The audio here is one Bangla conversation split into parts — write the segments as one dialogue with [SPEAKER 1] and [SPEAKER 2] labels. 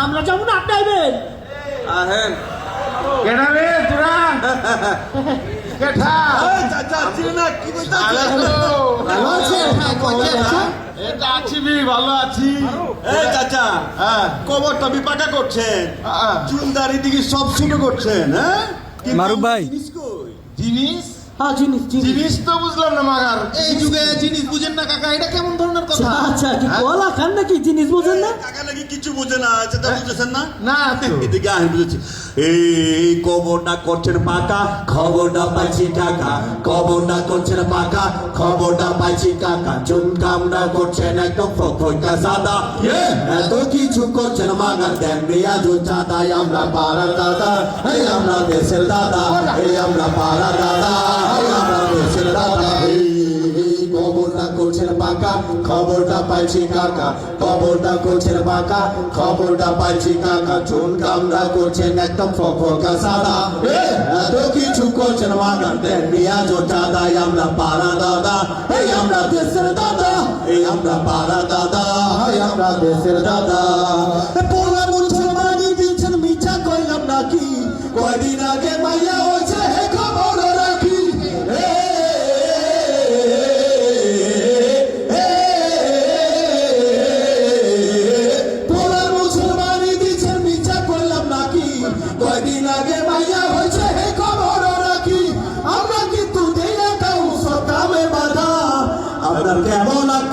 [SPEAKER 1] আমরা যাব না আপনি আইবেন
[SPEAKER 2] আহেন।
[SPEAKER 3] কেনা রে তোরা কেঠা?
[SPEAKER 2] এই চাচা না? কি বলতে
[SPEAKER 1] ভালো আছেন হ্যাঁ
[SPEAKER 3] এটা আছি বি ভালো আছি।
[SPEAKER 2] এই চাচা
[SPEAKER 3] হ্যাঁ।
[SPEAKER 2] কবরটা বিপাকা করছেন।
[SPEAKER 3] হ্যাঁ।
[SPEAKER 2] চুলদারি দিকে সব শুরু করছেন হ্যাঁ?
[SPEAKER 4] মারুফ ভাই।
[SPEAKER 2] জিনিস?
[SPEAKER 1] হ্যাঁ জিনিস জিনিস।
[SPEAKER 3] তো বুঝলাম না মাগার এই যুগে জিনিস বুঝেন না কাকা এটা কেমন ধরনের কথা?
[SPEAKER 1] আচ্ছা আচ্ছা কি
[SPEAKER 3] হ্যাঁ?
[SPEAKER 1] কলা খান নাকি? জিনিস বোঝেন না?
[SPEAKER 2] কাকা নাকি কিছু বোঝে না চাচা বুঝেছেন না?
[SPEAKER 3] না
[SPEAKER 2] এদিকে আমি বুঝেছি। এই কবরটা করছেন পাকা খবরটা পাইছি কাকা। কবরটা করছেন পাকা খবরটা পাইছি কাকা। চুন কামড়া করছেন একদম ফকা সাদা। এত কিছু করছেন মাগার দেন মেয়াজু চাঁদাই আমরা পাড়ার দাদা এই আমরা দেশের দাদা এই আমরা পাড়ার দাদা। করছেন খবরটা পাইছি কাকা খবরটা করছেন পাকা খবরটা পাইছি কাকা চুন কামড়া করছেন একদম ফকা সাদা এত কিছু করছেন মাগার দেন মিয়াজো চাঁদাই আমরা পাড়া দাদা, এই আমরা দেশের দাদা। এই আমরা পাড়া দাদা। এই আমরা দেশের দাদা পোলা মুসলমানি দিচ্ছেন মিছা কইলাম নাকি কয়দিন আগে মাইয়া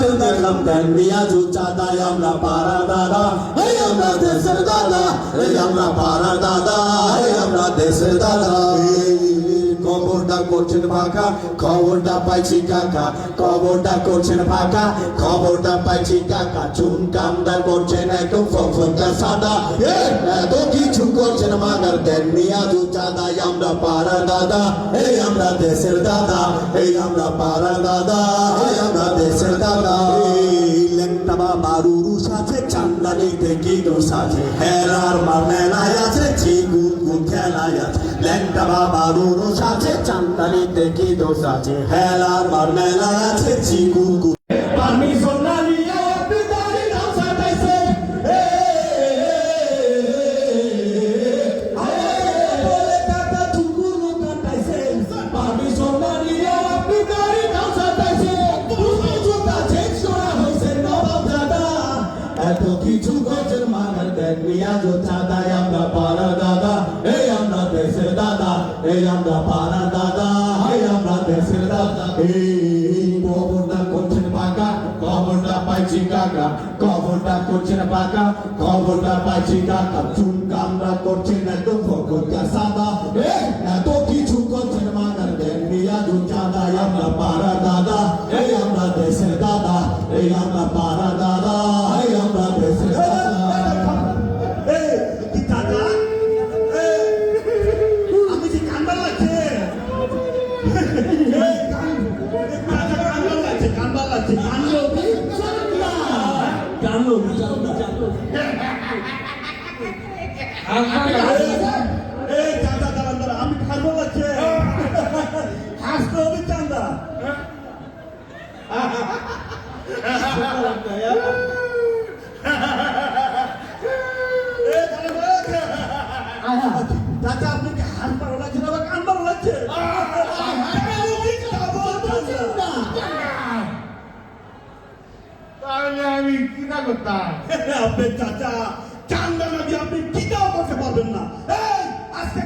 [SPEAKER 2] কেমন আক্কেল দেখলাম দেন মিয়া জু চাঁদায় আমরা পাড়া দাদা এই আমরা দেশের দাদা এই আমরা পাড়া দাদা এই আমরা দেশের দাদা এই খবরটা করছেন ফাঁকা খবরটা পাইছি কাকা খবরটা করছেন ফাঁকা খবরটা পাইছি কাকা চুন কামটা করছেন একদম ফফকা সাদা এ, এত কিছু করছেন মাগার দেন মিয়া দু চাঁদাই আমরা পাড়া দাদা এই আমরা দেশের দাদা এই আমরা পাড়া দাদা এই আমরা চান্দানিতে কি দোষ আছে? হেরার মার মেলায় আছে চিগুন গুন খেলায় আছে লেংটা বারুরু সাথে চান্দানিতে কি দোষ আছে? হেরার মার মেলায় আছে চিগুন গুন এত কিছু করছেন মাগার দেন মিয়া জো চাঁদায় আমরা পাড়া দাদা। এই আমরা দেশের দাদা, এই আমরা পাড়া দাদা। এই আমরা দেশের দাদা। এই কবরটা করছেন পাকা কবরটা পাইছি কাকা। কবরটা করছেন পাকা কবরটা পাইছি কাকা। চুন কামড়া করছেন একদম ফকরকা সাদা। এত কিছু করছেন মাগার দেন মিয়া জো চাঁদায় আমরা পাড়া দাদা। এই আমরা দেশের দাদা, এই আমরা পাড়া
[SPEAKER 5] কান্দা লাগছে কান্দো
[SPEAKER 1] জানো জানো জানো
[SPEAKER 5] এই চান্দা দাঁড়ান দাঁড়া আমি খাব লাগছে হাসতে হবে চান্দা কথা আপনার চাচা চান্দা নাকি আপনি কিতাব করতে পারবেন না। এই আজকে